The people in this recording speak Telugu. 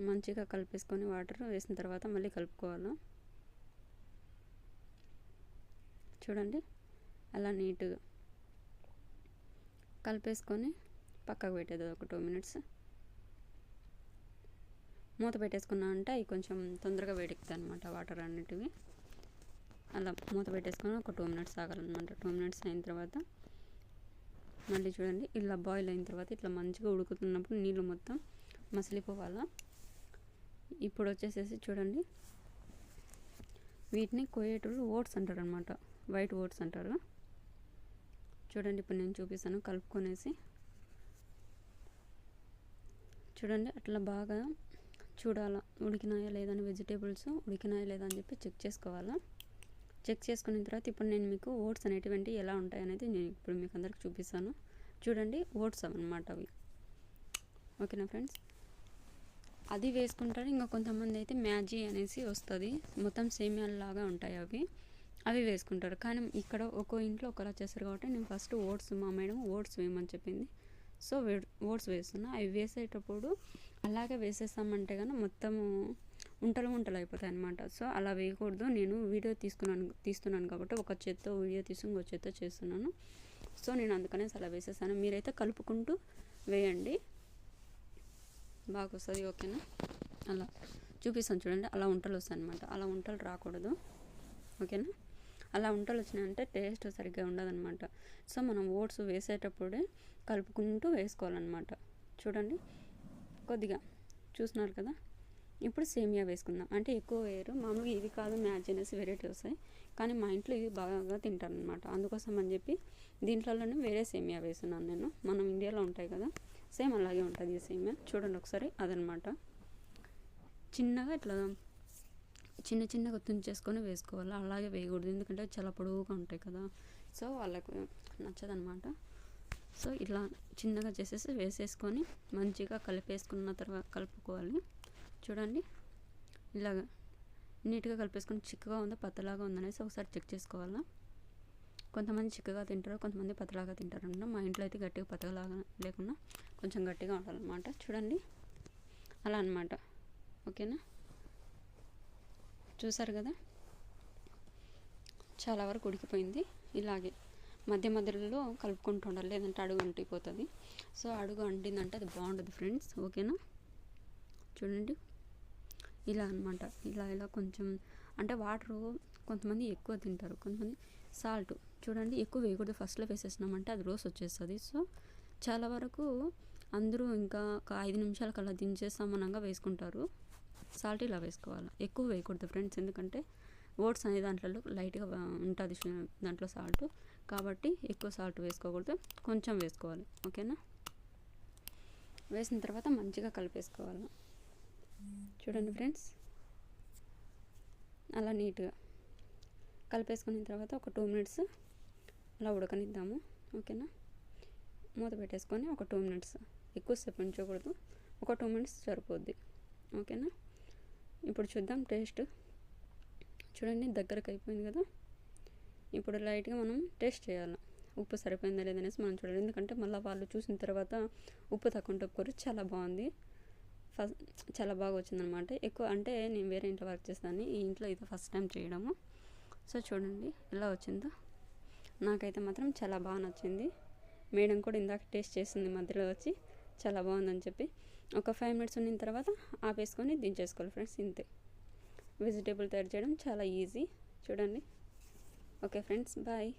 మంచిగా కలిపేసుకొని వాటర్ వేసిన తర్వాత మళ్ళీ కలుపుకోవాలి? చూడండి అలా నీట్గా కలిపేసుకొని పక్కకు పెట్టేది ఒక టూ మినిట్స్ మూత పెట్టేసుకున్నా అంటే అవి కొంచెం తొందరగా వేడెక్కుతాయి అనమాట వాటర్ అన్నిటివి. అలా మూత పెట్టేసుకొని ఒక టూ మినిట్స్ ఆగాలన్నమాట. టూ మినిట్స్ అయిన తర్వాత మళ్ళీ చూడండి ఇలా బాయిల్ అయిన తర్వాత ఇట్లా మంచిగా ఉడుకుతున్నప్పుడు నీళ్ళు మొత్తం మసిలిపోవాలా? ఇప్పుడు వచ్చేసేసి చూడండి. వీటిని కోయేటోళ్ళు ఓట్స్ అంటారు అనమాట వైట్ ఓట్స్ అంటారు. చూడండి ఇప్పుడు నేను చూపిస్తాను. కలుపుకొనేసి. చూడండి అట్లా బాగా చూడాలా. ఉడికినాయా లేదని వెజిటేబుల్స్ ఉడికినాయా లేదా అని చెప్పి చెక్ చేసుకోవాలా. చెక్ చేసుకున్న తర్వాత ఇప్పుడు నేను మీకు ఓట్స్ అనేటువంటి ఎలా ఉంటాయి అనేది నేను ఇప్పుడు మీకు అందరికి చూపిస్తాను. చూడండి ఓట్స్ అనమాట అవి. ఓకేనా ఫ్రెండ్స్? అది వేసుకుంటారు. ఇంకా కొంతమంది అయితే మ్యాజీ అనేసి వస్తుంది. మొత్తం సేమియాలాగా ఉంటాయి అవి. అవి వేసుకుంటారు. కానీ ఇక్కడ ఒక్కో ఇంట్లో ఒకలా చేస్తారు కాబట్టి నేను ఫస్ట్ ఓట్స్ మా మేడం ఓట్స్ వేయమని చెప్పింది. సో ఓట్స్ వేస్తున్నా. అవి వేసేటప్పుడు అలాగే వేసేస్తామంటే కానీ మొత్తము ఉంటలు ఉంటలు అయిపోతాయి అనమాట సో అలా వేయకూడదు. నేను వీడియో తీసుకున్నాను తీస్తున్నాను కాబట్టి ఒక చేత్తో వీడియో తీసి ఇంకో చేత్తో చేస్తున్నాను. సో నేను అందుకనే అలా వేసేసాను మీరైతే కలుపుకుంటూ వేయండి. బాగా వస్తుంది ఓకేనా? అలా చూపిస్తాను చూడండి అలా ఉంటలు వస్తాయి అనమాట అలా ఉంటలు రాకూడదు ఓకేనా? అలా ఉంటలు వచ్చినాయంటే టేస్ట్ సరిగ్గా ఉండదన్నమాట. సో మనం ఓట్స్ వేసేటప్పుడే కలుపుకుంటూ వేసుకోవాలన్నమాట. చూడండి కొద్దిగా చూస్తున్నారు కదా? ఇప్పుడు సేమియా వేసుకుందాం. అంటే ఎక్కువ వేయరు. మామూలుగా ఇవి కాదు మ్యాచ్ అనేసి వెరైటీ వస్తాయి. కానీ మా ఇంట్లో ఇవి బాగా తింటారనమాట అందుకోసం అని చెప్పి దీంట్లోనే వేరే సేమియా వేస్తున్నాను నేను. మనం ఇండియాలో ఉంటాయి కదా సేమ్ అలాగే ఉంటుంది ఈ సేమియా. చూడండి ఒకసారి అదనమాట. చిన్నగా ఇట్లా చిన్న చిన్నగా తుంచేసుకొని వేసుకోవాలి. అలాగే వేయకూడదు. ఎందుకంటే చాలా పొడవుగా ఉంటాయి కదా. సో వాళ్ళకు నచ్చదనమాట సో ఇట్లా చిన్నగా చేసేసి వేసేసుకొని మంచిగా కలిపేసుకున్న తర్వాత కలుపుకోవాలి. చూడండి. ఇలాగ నీట్గా కలిపేసుకొని చిక్కగా ఉందా పత్తలాగా ఉందనేసి ఒకసారి చెక్ చేసుకోవాలా? కొంతమంది చిక్కగా తింటారు కొంతమంది పతలాగా తింటారు అనమాట మా ఇంట్లో అయితే గట్టిగా పతలాగా లేకుండా కొంచెం గట్టిగా ఉండాలన్నమాట. చూడండి. అలా అనమాట ఓకేనా? చూసారు కదా? చాలా వరకు ఉడికిపోయింది. ఇలాగే మధ్య మధ్యలో కలుపుకుంటూ ఉండాలి. లేదంటే అడుగు అంటిపోతుంది. సో అడుగు అంటిందంటే అది బాగుంటుంది ఫ్రెండ్స్. ఓకేనా? చూడండి. ఇలా అనమాట ఇలా ఇలా కొంచెం అంటే వాటరు కొంతమంది ఎక్కువ తింటారు. కొంతమంది సాల్ట్. చూడండి ఎక్కువ వేయకూడదు. ఫస్ట్లో వేసేసినామంటే అది రోస్ వచ్చేస్తుంది. సో చాలా వరకు అందరూ ఇంకా ఒక ఐదు నిమిషాల కల్లా దించేస్తామనంగా వేసుకుంటారు. సాల్ట్ ఇలా వేసుకోవాలి? ఎక్కువ వేయకూడదు ఫ్రెండ్స్. ఎందుకంటే ఓట్స్ అనే దాంట్లో లైట్గా ఉంటుంది దాంట్లో సాల్ట్. కాబట్టి ఎక్కువ సాల్ట్ వేసుకోకూడదు. కొంచెం వేసుకోవాలి. ఓకేనా? వేసిన తర్వాత మంచిగా కలిపేసుకోవాలి? చూడండి ఫ్రెండ్స్. అలా నీట్గా కలిపేసుకున్న తర్వాత ఒక టూ మినిట్స్ అలా ఉడకనిద్దాము. ఓకేనా? మూత పెట్టేసుకొని ఒక టూ మినిట్స్ ఎక్కువసేపు ఉంచకూడదు. ఒక టూ మినిట్స్ సరిపోద్ది. ఓకేనా? ఇప్పుడు చూద్దాం టేస్ట్. చూడండి దగ్గరకు అయిపోయింది కదా. ఇప్పుడు లైట్గా మనం టేస్ట్ చేయాలి. ఉప్పు సరిపోయిందా లేదనేసి మనం చూడాలి. ఎందుకంటే మళ్ళీ వాళ్ళు చూసిన తర్వాత ఉప్పు తక్కువ ఉంటే చాలా బాగుంది. ఫస్ట్ చాలా బాగా వచ్చిందనమాట ఎక్కువ అంటే నేను వేరే ఇంట్లో వర్క్ చేస్తాను ఈ ఇంట్లో ఇది ఫస్ట్ టైం చేయడము. సో చూడండి ఎలా వచ్చిందో. నాకైతే మాత్రం చాలా బాగా నచ్చింది. మేడం కూడా ఇందాక టేస్ట్ చేసింది మధ్యలో వచ్చి చాలా బాగుందని చెప్పి. ఒక ఫైవ్ మినిట్స్ ఉన్న తర్వాత ఆపేసుకొని దించేసుకోవాలి ఫ్రెండ్స్ ఇంతే. వెజిటేబుల్ తయారు చేయడం చాలా ఈజీ. చూడండి. Okay friends bye.